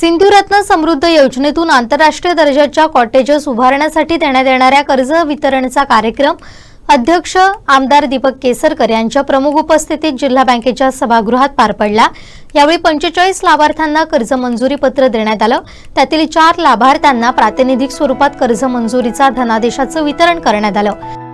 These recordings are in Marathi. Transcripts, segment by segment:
सिंधुरत्न समृद्ध योजनेतून आंतरराष्ट्रीय दर्जाच्या कॉटेजेस उभारण्यासाठी देण्यात येणाऱ्या कर्ज वितरणचा कार्यक्रम अध्यक्ष आमदार दीपक केसरकर यांच्या प्रमुख उपस्थितीत जिल्हा बँकेच्या सभागृहात पार पडला. यावेळी पंचेचाळीस लाभार्थ्यांना कर्ज मंजुरी पत्र देण्यात आलं. त्यातील चार लाभार्थ्यांना प्रातिनिधिक स्वरूपात कर्ज मंजुरीचा धनादेशाचं वितरण करण्यात आलं.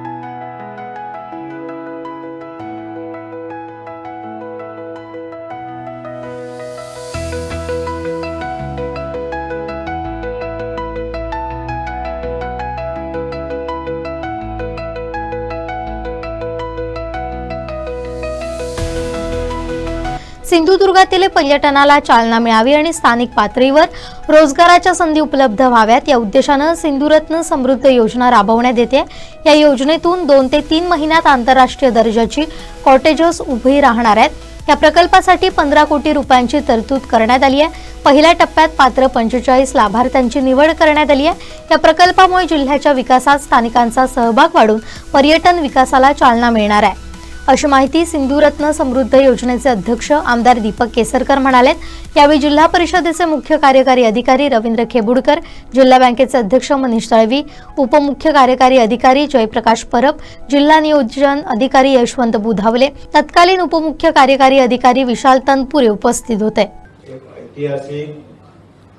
सिंधुदुर्गातील पर्यटनाला चालना मिळावी आणि स्थानिक पातळीवर रोजगाराच्या संधी उपलब्ध व्हाव्यात. या उद्देशानं सिंधुरत्न समृद्ध योजना राबवण्यात येते. या योजनेतून दोन ते तीन महिन्यात आंतरराष्ट्रीय दर्जाची कॉटेजेस उभी राहणार आहेत. या प्रकल्पासाठी पंधरा कोटी रुपयांची तरतूद करण्यात आली आहे. पहिल्या टप्प्यात पात्र पंचेचाळीस लाभार्थ्यांची निवड करण्यात आली आहे. या प्रकल्पामुळे जिल्ह्याच्या विकासात स्थानिकांचा सहभाग वाढून पर्यटन विकासाला चालना मिळणार आहे. अशी माहिती सिंधुरत्न समृद्ध योजनेचे अध्यक्ष आमदार दीपक केसरकर म्हणालेत यावेळी जिल्हा परिषदेचे मुख्य कार्यकारी अधिकारी रवींद्र खेबुडकर जिल्हा बँकेचे अध्यक्ष मनीष तळवी उपमुख्य कार्यकारी अधिकारी जयप्रकाश परब जिल्हा नियोजन अधिकारी यशवंत बुधावले. तत्कालीन उपमुख्य कार्यकारी अधिकारी विशाल तनपुरे उपस्थित होते. ऐतिहासिक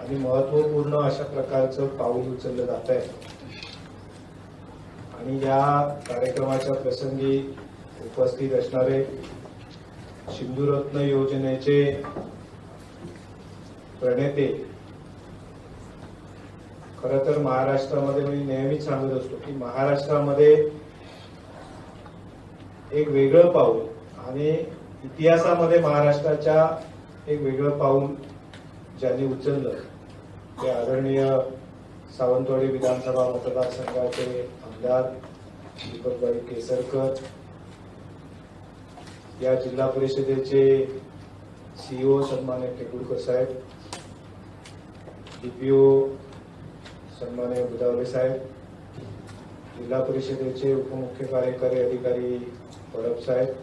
आणि महत्त्वपूर्ण अशा प्रकारचं पाऊल उचललं जात आहे आणि या कार्यक्रमाच्या प्रसंगी उपस्थित असणारे सिंधुरत्न योजनेचे प्रणेते. खर तर महाराष्ट्रामध्ये मी नेहमीच सांगत असतो की महाराष्ट्रामध्ये एक वेगळं पाऊल आणि इतिहासामध्ये महाराष्ट्राच्या एक वेगळं पाऊल ज्यांनी उचललं ते आदरणीय सावंतवाडी विधानसभा मतदारसंघाचे आमदार दीपकबाई केसरकर या जिल्हा परिषदेचे सीईओ सन्मान्य टेकुडकर साहेब डीपीओ सन्मान्य बुदावले साहेब जिल्हा परिषदेचे उपमुख्य कार्यकारी अधिकारी परब साहेब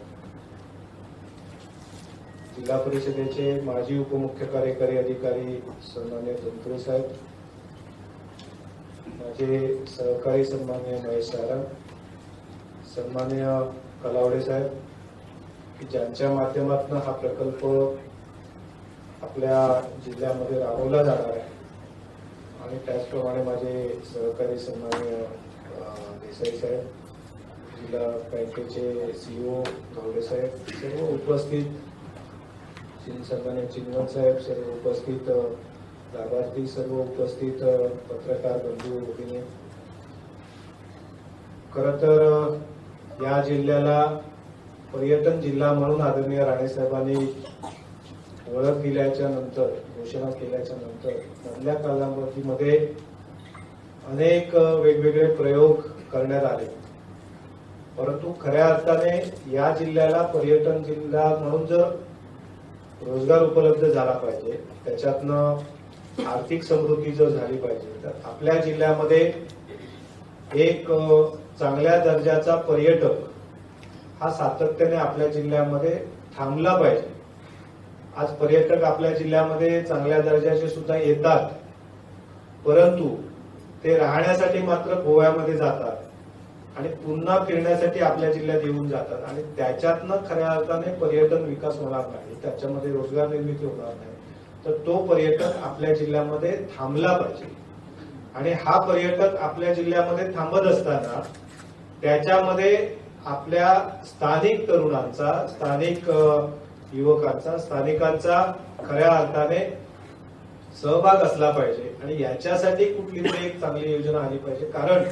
जिल्हा परिषदेचे माजी उपमुख्य कार्यकारी अधिकारी सन्मान्य तंत्रे साहेब माझे सहकारी सन्मान्य महेश सारंग सन्मान्य कलावडे साहेब की ज्यांच्या माध्यमातून हा प्रकल्प आपल्या जिल्ह्यामध्ये राबवला जाणार आहे. आणि त्याचप्रमाणे माझे सहकारी सन्मान्य देसाई साहेब जिल्हा बँकेचे सीईओ गवडे साहेब सर्व उपस्थित सन्मान्य चिन्मन साहेब सर्व उपस्थित लाभार्थी सर्व उपस्थित पत्रकार बंधू भगिनी. खर तर या जिल्ह्याला पर्यटन जिल्हा म्हणून आदरणीय राणेसाहेबांनी ओळख दिल्याच्या नंतर घोषणा केल्याच्यानंतर मधल्या कालावधीमध्ये अनेक वेगवेगळे प्रयोग करण्यात आले. परंतु खऱ्या अर्थाने या जिल्ह्याला पर्यटन जिल्हा म्हणून जर रोजगार उपलब्ध झाला पाहिजे त्याच्यातनं आर्थिक समृद्धी जर झाली पाहिजे तर आपल्या जिल्ह्यामध्ये एक चांगल्या दर्जाचा पर्यटक हा सातत्याने आपल्या जिल्ह्यामध्ये थांबला पाहिजे. आज पर्यटक आपल्या जिल्ह्यामध्ये चांगल्या दर्जाचे सुद्धा येतात. परंतु ते राहण्यासाठी मात्र गोव्यामध्ये जातात आणि पुन्हा फिरण्यासाठी आपल्या जिल्ह्यात येऊन जातात. आणि त्याच्यातनं खऱ्या अर्थाने पर्यटन विकास होणार नाही. त्याच्यामध्ये रोजगार निर्मिती होणार नाही. तर तो पर्यटक आपल्या जिल्ह्यामध्ये थांबला पाहिजे. आणि हा पर्यटक आपल्या जिल्ह्यामध्ये थांबत असताना त्याच्यामध्ये आपल्या स्थानिक तरुणांचा स्थानिक युवकांचा स्थानिकांचा खऱ्या अर्थाने सहभाग असला पाहिजे आणि याच्यासाठी कुठली तरी एक चांगली योजना आली पाहिजे. कारण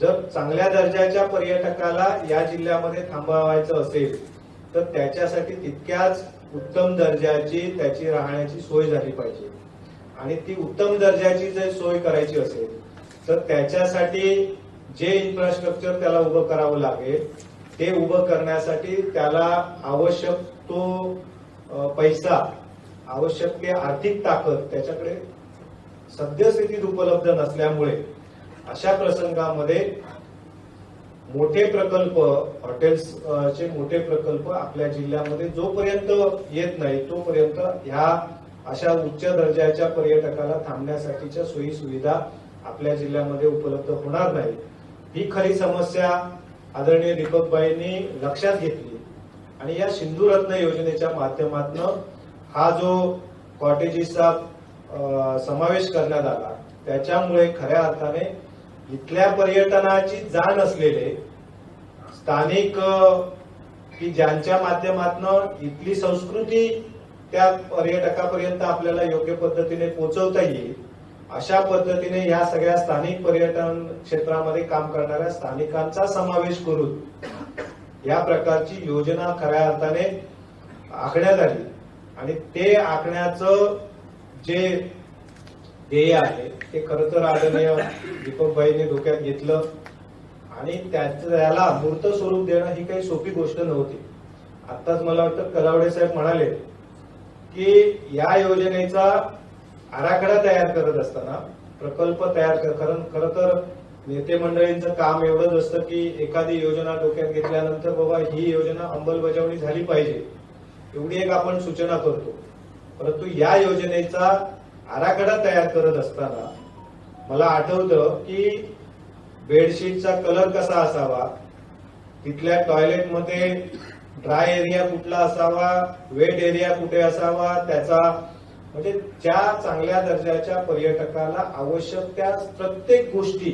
जर चांगल्या दर्जाच्या पर्यटकाला या जिल्ह्यामध्ये थांबवायचं असेल तर त्याच्यासाठी तितक्याच उत्तम दर्जाची त्याची राहण्याची सोय झाली पाहिजे. आणि ती उत्तम दर्जाची जर सोय करायची असेल तर त्याच्यासाठी जे इन्फ्रास्ट्रक्चर त्याला उभं करावं लागेल ते उभं करण्यासाठी त्याला आवश्यक तो पैसा आवश्यक ते आर्थिक ताकद त्याच्याकडे सद्यस्थितीत उपलब्ध नसल्यामुळे अशा प्रसंगामध्ये मोठे प्रकल्प हॉटेल्स चे मोठे प्रकल्प आपल्या जिल्ह्यामध्ये जोपर्यंत येत नाही तोपर्यंत ह्या अशा उच्च दर्जाच्या पर्यटकाला थांबण्यासाठीच्या सोयी सुविधा आपल्या जिल्ह्यामध्ये उपलब्ध होणार नाही ही खरी समस्या आदरणीय दीपकबाईंनी लक्षात घेतली. आणि या सिंधुरत्न योजनेच्या माध्यमातून हा जो कॉटेजेसचा अं, समावेश करण्यात आला त्याच्यामुळे खऱ्या अर्थाने इथल्या पर्यटनाची जाण असलेले स्थानिक की ज्यांच्या माध्यमातून इथली संस्कृती त्या पर्यटकापर्यंत आपल्याला योग्य पद्धतीने पोहोचवता येईल अशा पद्धतीने या सगळ्या स्थानिक पर्यटन क्षेत्रामध्ये काम करणाऱ्या स्थानिकांचा समावेश करून या प्रकारची योजना खऱ्या अर्थाने आखण्यात आली. आणि ते आखण्याचं जे ध्येय आहे ते खरं तर आदरणीय दीपकबाईंनी डोक्यात घेतलं. आणि त्याला मूर्त स्वरूप देणं ही काही सोपी गोष्ट नव्हती. आताच मला वाटतं कलावडे साहेब म्हणाले की या योजनेचा आराखडा तयार करत असताना प्रकल्प तयार कर कारण खर तर नेते मंडळींचं काम एवढंच असतं की एखादी योजना डोक्यात घेतल्यानंतर बाबा ही योजना अंमलबजावणी झाली पाहिजे. एवढी एक आपण सूचना करतो. परंतु या योजनेचा आराखडा तयार करत असताना मला आठवतं की बेडशीटचा कलर कसा असावा तिथल्या टॉयलेटमध्ये ड्राय एरिया कुठला असावा वेट एरिया कुठे असावा त्याचा म्हणजे ज्या चांगल्या दर्जाच्या पर्यटकाला आवश्यक त्या प्रत्येक गोष्टी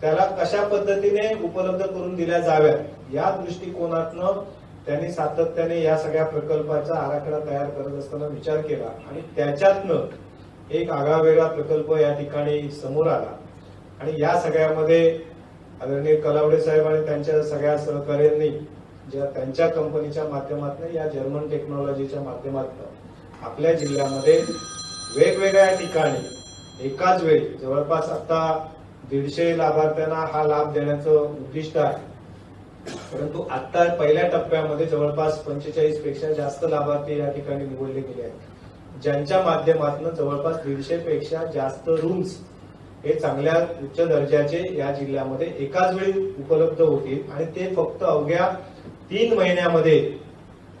त्याला कशा पद्धतीने उपलब्ध करून दिल्या जाव्यात या दृष्टिकोनातनं त्यांनी सातत्याने या सगळ्या प्रकल्पाचा आराखडा तयार करत असताना विचार केला. आणि त्याच्यातनं एक आगळावेगळा प्रकल्प या ठिकाणी समोर आला. आणि या सगळ्यामध्ये आदरणीय कलावडे साहेब आणि त्यांच्या सगळ्या सहकार्यांनी ज्या त्यांच्या कंपनीच्या माध्यमातून या जर्मन टेक्नॉलॉजीच्या माध्यमातून आपल्या जिल्ह्यामध्ये वेगवेगळ्या ठिकाणी एकाच वेळी जवळपास आता दीडशे लाभार्थ्यांना हा लाभ देण्याचं उद्दिष्ट आहे. परंतु आता पहिल्या टप्प्यामध्ये जवळपास पंचेचाळीसपेक्षा जास्त लाभार्थी या ठिकाणी निवडले गेले आहेत. ज्यांच्या माध्यमातून जवळपास दीडशे पेक्षा जास्त रूम्स हे चांगल्या उच्च दर्जाचे या जिल्ह्यामध्ये एकाच वेळी उपलब्ध होतील आणि ते फक्त अवघ्या तीन महिन्यामध्ये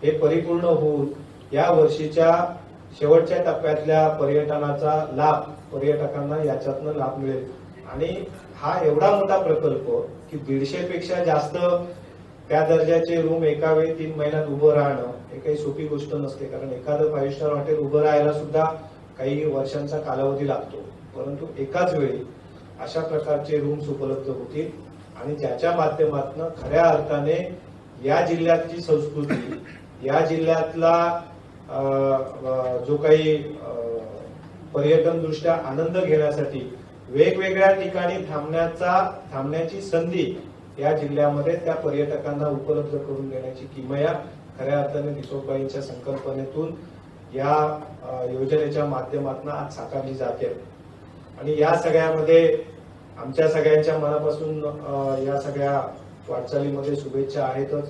हे परिपूर्ण होऊन या वर्षीच्या शेवटच्या टप्प्यातल्या पर्यटनाचा लाभ पर्यटकांना याच्यातनं लाभ मिळेल. आणि हा एवढा मोठा प्रकल्प की दीडशे पेक्षा जास्त त्या दर्जाचे रूम एका वेळी तीन महिन्यात उभं राहणं हे काही सोपी गोष्ट नसते. कारण एखादं फाईव्ह स्टार हॉटेल उभं राहायला सुद्धा काही वर्षांचा कालावधी लागतो. परंतु एकाच वेळी अशा प्रकारचे रूम्स उपलब्ध होतील. आणि ज्याच्या माध्यमातून खऱ्या अर्थाने या जिल्ह्यातली संस्कृती या जिल्ह्यातला जो काही पर्यटन दृष्ट्या आनंद घेण्यासाठी वेगवेगळ्या ठिकाणी थांबण्याचा थांबण्याची संधी या जिल्ह्यामध्ये त्या पर्यटकांना उपलब्ध करून देण्याची किमया खऱ्या अर्थाने दिसोबाईंच्या संकल्पनेतून या योजनेच्या माध्यमातून आज साकारली जाते. आणि या सगळ्यामध्ये आमच्या सगळ्यांच्या मनापासून या सगळ्या वाटचालीमध्ये शुभेच्छा आहेतच.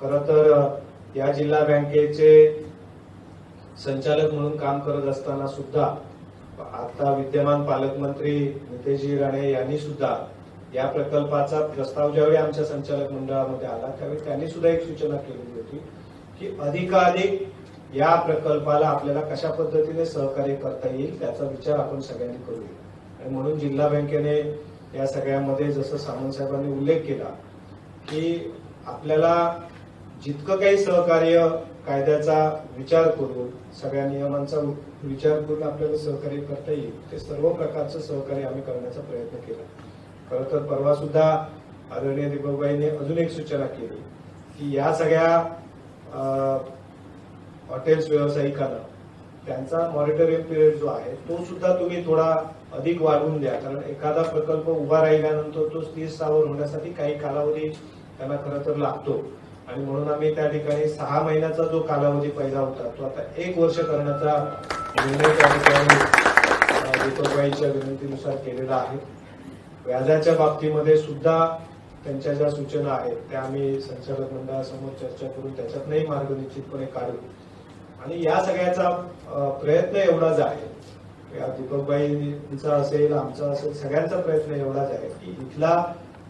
खरं तर या जिल्हा बँकेचे संचालक म्हणून काम करत असताना सुद्धा आता विद्यमान पालकमंत्री नितेशजी राणे यांनी सुद्धा या प्रकल्पाचा प्रस्ताव ज्यावेळी आमच्या संचालक मंडळामध्ये आला त्यावेळी त्यांनी सुद्धा एक सूचना केलेली होती की अधिकाधिक या प्रकल्पाला आपल्याला कशा पद्धतीने सहकार्य करता येईल त्याचा विचार आपण सगळ्यांनी करूया. आणि म्हणून जिल्हा बँकेने या सगळ्यामध्ये जसं सामंत साहेबांनी उल्लेख केला की आपल्याला जितकं काही सहकार्य कायद्याचा विचार करून सगळ्या नियमांचा विचार करून आपल्याला सहकार्य करता येईल ते सर्व प्रकारचं सहकार्य आम्ही करण्याचा प्रयत्न केला. खरं तर परवा सुद्धा आदरणीय दीपकबाईंनी अजून एक सूचना केली की या सगळ्या हॉटेल्स व्यावसायिकांना त्यांचा मॉनिटरिंग पिरियड जो आहे तो सुद्धा तुम्ही थोडा अधिक वाढवून द्या. कारण एखादा प्रकल्प उभा राहिल्यानंतर तो स्थिर स्थावर होण्यासाठी काही कालावधी त्यांना खरं तर लागतो. आणि म्हणून आम्ही त्या ठिकाणी सहा महिन्याचा जो कालावधी पहिला होता तो आता एक वर्ष करण्याचा निर्णय त्या ठिकाणी दीपकबाईंच्या विनंतीनुसार केलेला आहे. व्याजाच्या बाबतीमध्ये सुद्धा त्यांच्या ज्या सूचना आहेत त्या आम्ही संचालक मंडळासमोर चर्चा करून त्याच्यातनंही मार्ग निश्चितपणे काढू. आणि या सगळ्याचा प्रयत्न एवढाच आहे. या दीपकबाईंचा असेल आमचा असेल सगळ्यांचा प्रयत्न एवढाच आहे की इथला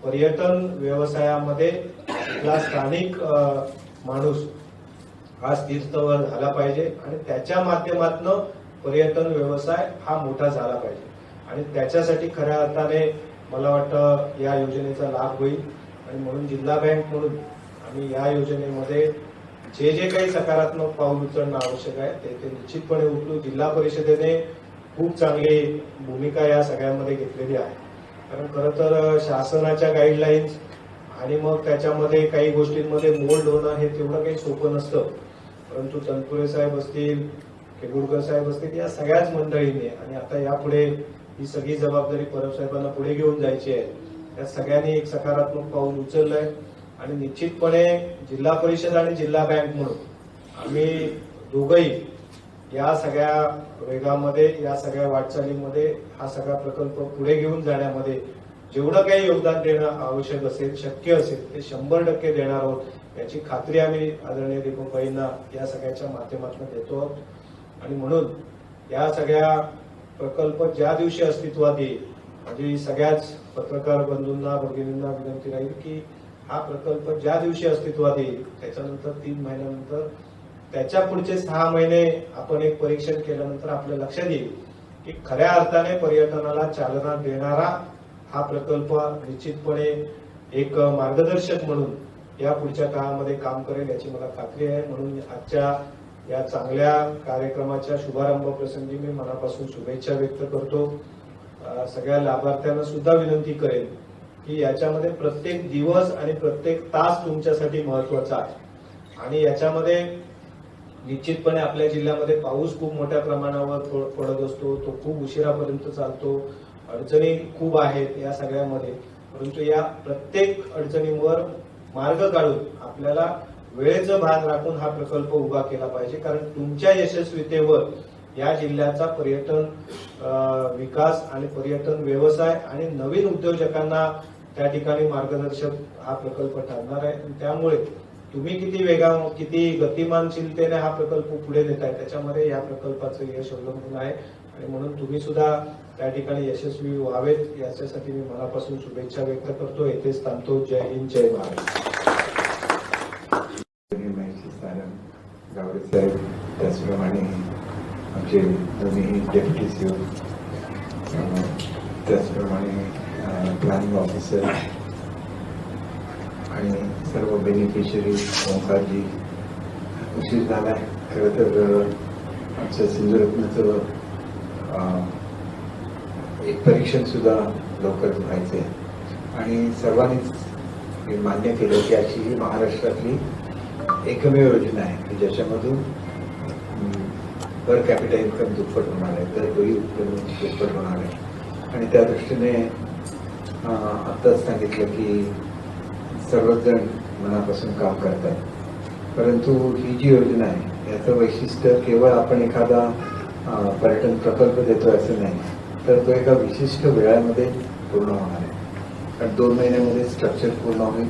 पर्यटन व्यवसायामध्ये आपला स्थानिक माणूस हा स्थिर झाला पाहिजे आणि त्याच्या माध्यमातून पर्यटन व्यवसाय हा मोठा झाला पाहिजे. आणि त्याच्यासाठी खऱ्या अर्थाने मला वाटतं या योजनेचा लाभ होईल. आणि म्हणून जिल्हा बँक म्हणून आम्ही या योजनेमध्ये जे जे काही सकारात्मक पाऊल उचलणं आवश्यक आहे ते ते निश्चितपणे उचलू जिल्हा परिषदेने खूप चांगली भूमिका या सगळ्यामध्ये घेतलेली आहे. कारण खरं तर शासनाच्या गाईडलाईन्स आणि मग त्याच्यामध्ये काही गोष्टींमध्ये मोल्ड होणं हे तेवढं काही सोपं नसतं. परंतु तनपुरे साहेब असतील केगुडकर साहेब असतील या सगळ्याच मंडळींनी आणि आता यापुढे ही सगळी जबाबदारी परब साहेबांना पुढे घेऊन जायची आहे. त्या सगळ्यांनी एक सकारात्मक पाऊल उचललंय आणि निश्चितपणे जिल्हा परिषद आणि जिल्हा बँक म्हणून आम्ही दोघंही या सगळ्या वेगामध्ये या सगळ्या वाटचालीमध्ये हा सगळा प्रकल्प पुढे घेऊन जाण्यामध्ये जेवढं काही योगदान देणं आवश्यक असेल शक्य असेल ते शंभर टक्के देणार आहोत याची खात्री आम्ही आदरणीय दीपकबाईंना या सगळ्याच्या माध्यमातून देतो आहोत. आणि म्हणून या सगळ्या प्रकल्प ज्या दिवशी अस्तित्वात येईल माझी सगळ्याच पत्रकार बंधूंना भगिनींना विनंती राहील की हा प्रकल्प ज्या दिवशी अस्तित्वात येईल त्याच्यानंतर तीन महिन्यानंतर त्याच्या पुढचे सहा महिने आपण एक परीक्षण केल्यानंतर आपल्या लक्षात येईल की खऱ्या अर्थाने पर्यटनाला चालना देणारा हा प्रकल्प निश्चितपणे एक मार्गदर्शक म्हणून या पुढच्या काळामध्ये काम करेल याची मला खात्री आहे. म्हणून आजच्या या चांगल्या कार्यक्रमाच्या शुभारंभ प्रसंगी मी मनापासून शुभेच्छा व्यक्त करतो. सगळ्या लाभार्थ्यांना सुद्धा विनंती करेन की याच्यामध्ये प्रत्येक दिवस आणि प्रत्येक तास तुमच्यासाठी महत्त्वाचा आहे. आणि याच्यामध्ये निश्चितपणे आपल्या जिल्ह्यामध्ये पाऊस खूप मोठ्या प्रमाणावर पडत असतो. तो खूप उशिरापर्यंत चालतो. अडचणी खूप आहेत या सगळ्यामध्ये. परंतु या प्रत्येक अडचणीवर मार्ग काढून आपल्याला वेळेचं भान राखून हा प्रकल्प उभा केला पाहिजे. कारण तुमच्या यशस्वीतेवर या जिल्ह्याचा पर्यटन विकास आणि पर्यटन व्यवसाय आणि नवीन उद्योजकांना त्या ठिकाणी मार्गदर्शक हा प्रकल्प ठरणार आहे. त्यामुळे तुम्ही किती वेगा किती गतिमानशीलतेने हा प्रकल्प पुढे आहे त्याच्यामध्ये या प्रकल्पाचं यश अवलंबून आहे. आणि म्हणून तुम्ही सुद्धा त्या ठिकाणी यशस्वी व्हावेत याच्यासाठी मी मनापासून शुभेच्छा व्यक्त करतो. येथेच थांबतो. जय हिंद जय महाराष्ट्र माहिती गावडे साहेब त्याचप्रमाणे आमचे दोन्ही डेप्युटी सीओ त्याचप्रमाणे प्लॅनिंग ऑफिसर आणि सर्व बेनिफिशरी ओंकारजी उशीर झाला आहे खरं तर आमच्या सिंधुरत्नाचं एक परीक्षण सुद्धा लवकर व्हायचं आहे आणि सर्वांनीच हे मान्य केलं की अशी ही महाराष्ट्रातली एकमेव योजना आहे की ज्याच्यामधून पर कॅपिटल इन्कम दुप्पट होणार आहे तर गरीब उत्पन्न दुप्पट होणार आहे. आणि त्या दृष्टीने आत्ताच सांगितलं की सर्वच जण मनापासून काम करतात. परंतु ही जी योजना आहे याचं वैशिष्ट्य केवळ आपण एखादा पर्यटन प्रकल्प देतो असं नाही तर तो एका विशिष्ट वेळामध्ये पूर्ण होणार आहे. कारण दोन महिन्यामध्ये स्ट्रक्चर पूर्ण होईल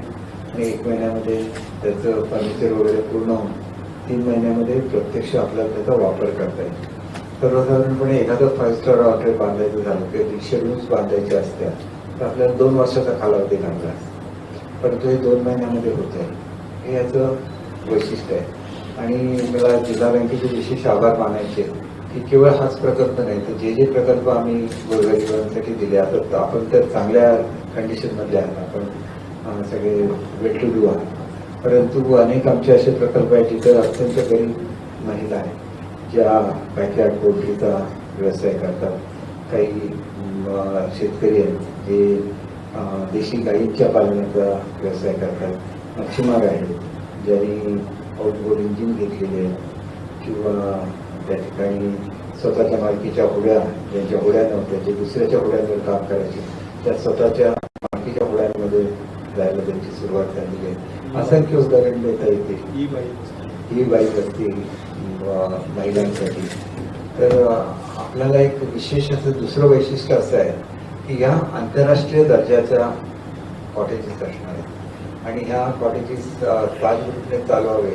आणि एक महिन्यामध्ये त्याचं फर्निचर वगैरे पूर्ण होऊन तीन महिन्यामध्ये प्रत्यक्ष आपल्याला त्याचा वापर करता येईल. सर्वसाधारणपणे एखादं फाईव्ह स्टार हॉटेल बांधायचं झालं किंवा दीडशे रूम्स बांधायचे असत्या तर आपल्याला दोन वर्षाचा कालावधी लागला असतो. परंतु हे दोन महिन्यामध्ये होत आहे. हे याचं वैशिष्ट्य आहे. आणि मला जिल्हा बँकेचे विशेष आभार मानायचे की केवळ हाच प्रकल्प नाही तर जे जे प्रकल्प आम्ही गोरगरिबांसाठी दिले आता आपण तर चांगल्या कंडिशनमधले आहात. आपण सगळे वेल टू डू आहात. परंतु अनेक आमचे असे प्रकल्प आहेत जिथे अत्यंत गरीब महिला आहेत ज्या बॅकयार्ड पोल्ट्रीचा व्यवसाय करतात. काही शेतकरी आहेत जे देशी गायींच्या पालनाचा व्यवसाय करतात. मच्छीमार आहेत. ज्यांनी आउटबोर्ड इंजिन घेतलेले आहेत. किंवा त्या ठिकाणी स्वतःच्या मालकीच्या होड्या ज्यांच्या होड्या नव्हत्या जे दुसऱ्याच्या होड्यांवर काम करायचे त्या स्वतःच्या मालकीच्या होड्यांमध्ये जायला त्यांची सुरुवात झालेली आहे. असंख्य उदाहरण देता येतील. ही बाई ही बाईक असते अं, महिलांसाठी. तर आपल्याला एक विशेष असं दुसरं वैशिष्ट्य असं आहे. ह्या आंतरराष्ट्रीय दर्जाच्या कॉटेजेस असणार आहेत. आणि ह्या कॉटेजेस ताज चालवावे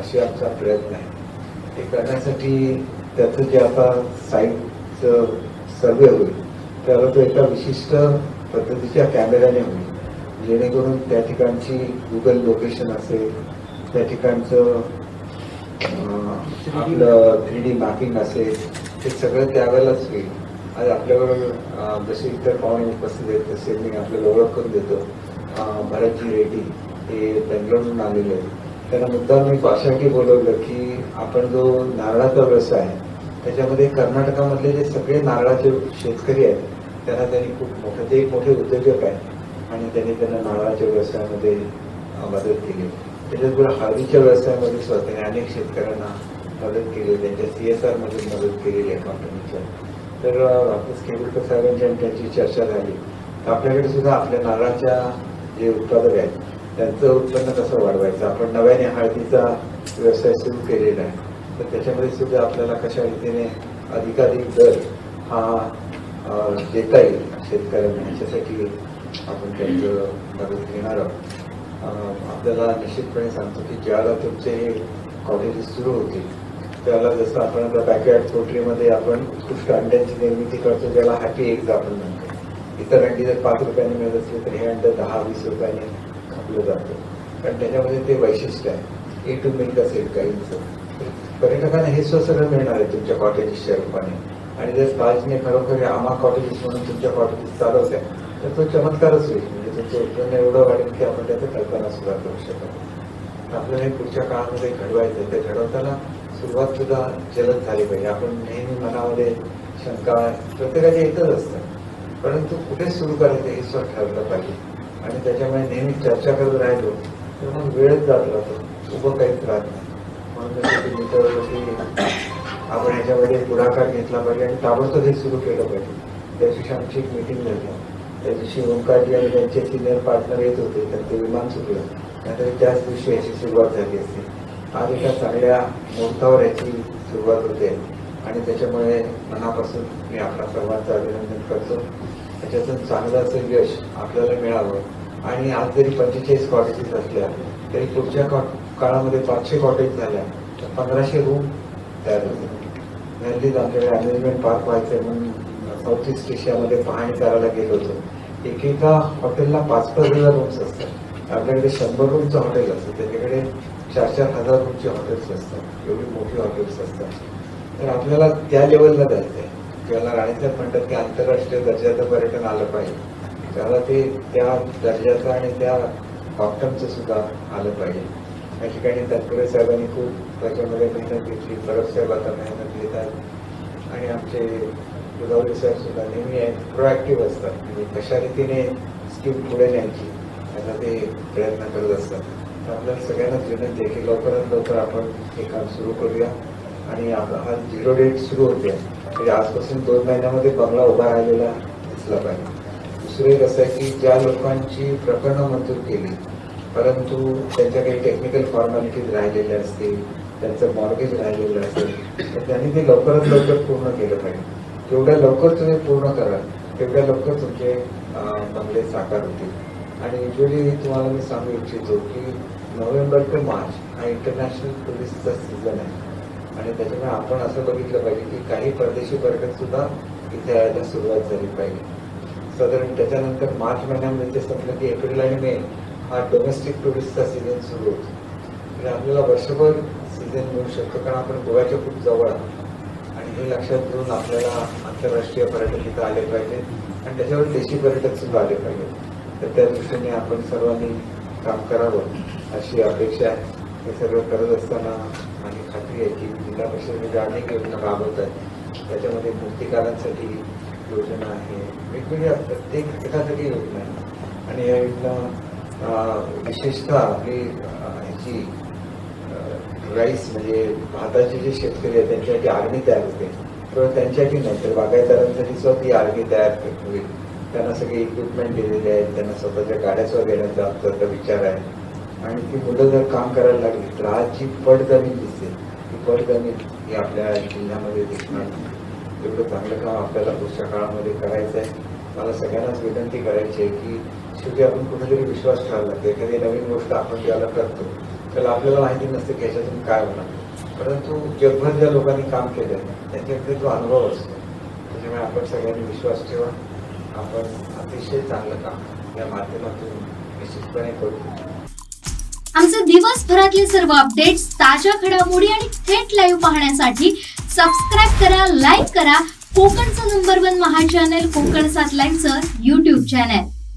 असे आमचा प्रयत्न आहे. ते करण्यासाठी त्याचं जे आता साईटचं सर्वे होईल त्याला तो एका विशिष्ट पद्धतीच्या कॅमेऱ्याने होईल. जेणेकरून त्या ठिकाणची गुगल लोकेशन असेल त्या ठिकाणचं आपलं थ्री डी मॅपिंग असेल हे सगळं त्यावेळेलाच होईल. आज आपल्याकडं जसे इतर पाहुणे उपस्थित आहेत तसे मी आपल्याला ओळख करून देतो. भरतजी रेड्डी हे बेंगलोरहून आलेले आहेत. त्यांना मुद्दा मी भाषासाठी बोलवलं की आपण जो नारळाचा व्यवसाय आहे त्याच्यामध्ये कर्नाटकामधले जे सगळे नारळाचे शेतकरी आहेत त्यांना त्यांनी खूप मोठं ते एक मोठे उद्योजक आहेत आणि त्यांनी त्यांना नारळाच्या व्यवसायामध्ये मदत केली. त्याच्याचबरोबर हळदीच्या व्यवसायामध्ये सुद्धा त्यांनी अनेक शेतकऱ्यांना मदत केली. त्यांच्या सी एस आरमध्ये मदत केलेली आहे कंपनीच्या तर अं, आपल्या साहेबांची आणि त्यांची चर्चा झाली. तर आपल्याकडे सुद्धा आपल्या नारळाच्या जे उत्पादक आहेत त्यांचं उत्पन्न कसं वाढवायचं? आपण नव्याने हळदीचा व्यवसाय सुरू केलेला आहे. तर त्याच्यामध्ये सुद्धा आपल्याला कशा रीतीने अधिकाधिक दर हा देता येईल शेतकऱ्यांना? याच्यासाठी आपण त्यांचं मदत घेणार आहोत. आपल्याला निश्चितपणे सांगतो की ज्याला तुमचे हे कॉलेजेस सुरू होतील त्याला जसं आपण आता बॅकयार्ड पोल्ट्रीमध्ये आपण उत्कृष्ट अंड्यांची निर्मिती करतो ज्याला हॅपी एग्ज आपण म्हणतो. इतर अंडी जर पाच रुपयाने मिळत असले तर हे अंडं दहा वीस रुपयाने खपलं जातं. कारण त्याच्यामध्ये ते वैशिष्ट्य आहे. ए टू मिल्क असेल काहींचं पर्यटकांना हे सुद्धा सगळं मिळणार आहे तुमच्या कॉटेजेसच्या रूपाने. आणि जर ताजने खरोखर आम्हा कॉटेजेस म्हणून तुमच्या कॉटेजेस चालवत आहे तर तो चमत्कारच होईल. म्हणजे तुमचं उत्पन्न एवढं वाढेल की आपण त्याचं कल्पना सुद्धा करू शकतो आपल्याला हे पुढच्या काळामध्ये घडवायचं आहे. ते घडवताना सुरुवात सुद्धा जलद झाली पाहिजे. आपण नेहमी मनामध्ये शंका प्रत्येकाच्या येतच असतात परंतु कुठे सुरू करायचं हे सुद्धा ठरलं पाहिजे. आणि त्याच्यामुळे नेहमी चर्चा करत राहिलो तर मग वेळच जात राहतो. उभं काहीच राहत नाही. म्हणून जसं आपण याच्यामध्ये पुढाकार घेतला पाहिजे आणि ताबडतोब हे सुरू केलं पाहिजे. त्या दिवशी आमची एक मिटिंग झाली. त्या दिवशी ओंकारजी आणि त्यांचे सिनियर पार्टनर येत होते. तर ते विमान सुटलं. नाहीतर त्याच दिवशी याची सुरुवात झाली असते. आज एका चांगल्या मुहूर्तावर याची सुरुवात होते. आणि त्याच्यामुळे मनापासून मी आपल्या सर्वांचं अभिनंदन करतो. त्याच्यातून चांगलं असं यश आपल्याला मिळावं. आणि आज जरी पंचेचाळीस कॉटेजेस असल्या तरी पुढच्या कॉ काळामध्ये पाचशे कॉटेज झाल्या तर पंधराशे रूम तयार होते हल्लीच आमच्याकडे अम्युजमेंट पार्क व्हायचं म्हणून साऊथ ईस्ट एशियामध्ये पाहणी करायला गेलो होतो. एकेका हॉटेलला पाच पाच हजार रूम्स असतात. आपल्याकडे शंभर रूमचं हॉटेल असतं. त्याच्याकडे चार चार हजार रूमचे हॉटेल्स असतात. एवढी मोठी हॉटेल्स असतात. तर आपल्याला त्या लेवलला जायचं आहे. ज्याला राणीसाहेब म्हणतात की आंतरराष्ट्रीय दर्जाचं पर्यटन आलं पाहिजे. त्याला ते त्या दर्जाचं आणि त्या ऑप्टमचं सुद्धा आलं पाहिजे. या ठिकाणी तत्पुरे साहेबांनी खूप त्याच्यामध्ये मेहनत घेतली. परब साहेब आता मेहनत घेतात. आणि आमचे गोदावरी साहेब सुद्धा नेहमी प्रोॲक्टिव्ह असतात. म्हणजे कशा रीतीने स्कीम पुढे न्यायची याचा ते प्रयत्न करत असतात. आपल्याला सगळ्यांनाच विनंती आहे की लवकरात लवकर आपण हे काम सुरू करूया. आणि आप- हा झिरो डेट सुरू होते म्हणजे आजपासून दोन महिन्यामध्ये बंगला उभा राहिलेला दिसला पाहिजे. दुसरं एक असं आहे की ज्या लोकांची प्रकरणं मंजूर केली परंतु त्यांच्या काही टेक्निकल फॉर्मॅलिटीज राहिलेल्या असतील त्यांचं मॉर्गेज राहिलेलं असेल तर त्यांनी ते लवकरात लवकर पूर्ण केलं पाहिजे. जेवढ्या लवकर तुम्ही पूर्ण कराल तेवढ्या लवकर तुमचे बंगले साकार होतील. आणि युजली तुम्हाला मी सांगू इच्छितो की नोव्हेंबर ते मार्च हा इंटरनॅशनल टुरिस्टचा सीझन आहे. आणि त्याच्यामुळे आपण असं बघितलं पाहिजे की काही परदेशी पर्यटक सुद्धा इथे यायला सुरुवात झाली पाहिजे. साधारण त्याच्यानंतर मार्च महिन्यामध्ये संपलं की एप्रिल आणि मे हा डोमेस्टिक टुरिस्टचा सीझन सुरू होतो. आणि आपल्याला वर्षभर सीझन मिळू शकतो कारण आपण गोव्याच्या खूप जवळ आहोत. आणि हे लक्षात घेऊन आपल्याला आंतरराष्ट्रीय पर्यटक इथं आले पाहिजेत. आणि त्याच्यावर देशी पर्यटक सुद्धा आले पाहिजेत. तर त्या दृष्टीने आपण सर्वांनी काम करावं अशी अपेक्षा आहे. हे सर्व करत असताना आणि खात्री आहे की जिल्हा परिषदेमध्ये अनेक योजना राबवत आहेत त्याच्यामध्ये मूर्तिकारांसाठी योजना आहे. वेगवेगळ्या प्रत्येक घटकासाठी योजना आहे. आणि या योजना विशेषतः आपली ह्याची राईस म्हणजे भाताचे जे शेतकरी आहेत त्यांच्यासाठी आर्मी तयार होते. किंवा त्यांच्यासाठी नाही तर बागायतदारांसाठी सुद्धा ती आर्मी तयार होईल. त्यांना सगळे इक्विपमेंट दिलेले आहेत त्यांना स्वतःच्या गाड्या वगैरे देण्याचा आमचा विचार आहे आणि ती मुलं जर काम करायला लागली तर आज जी जमीन दिसते ती पड जमीन ही आपल्या जिल्ह्यामध्ये दिसणार नाही. एवढं चांगलं काम आपल्याला पुढच्या काळामध्ये करायचं आहे. मला सगळ्यांनाच विनंती करायची आहे की शेवटी आपण कुठेतरी विश्वास ठेवायला लागतो. एखादी नवीन गोष्ट आपण ज्याला करतो त्याला आपल्याला माहिती नसते की ह्याच्यातून काय होणार. परंतु जगभर ज्या लोकांनी काम केलं त्यांच्याकडे तो अनुभव असतो. त्याच्यामुळे आपण सगळ्यांनी विश्वास ठेवा. आपण अतिशय चांगलं काम या माध्यमातून निश्चितपणे करू. आमचे दिवसभरातले सर्व अपडेट्स ताज्या घडामोडी आणि थेट लाईव्ह पाहण्यासाठी सबस्क्राईब करा लाईक करा. कोकणचं नंबर वन महा चॅनल कोकण सात लाईव्हचं युट्यूब चॅनल